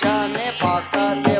शान पाका ले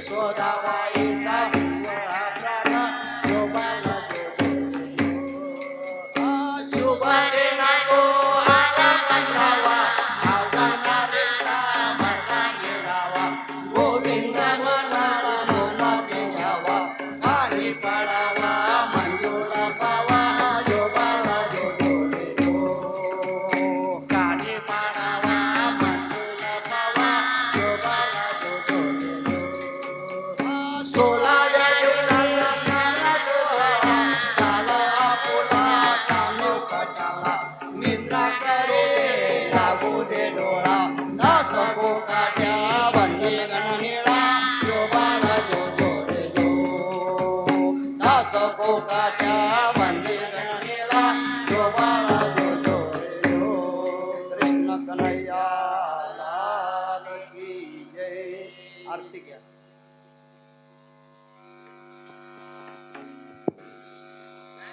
说大话。 တာကိုတဲ့တော်လားသာသကိုကတဲ့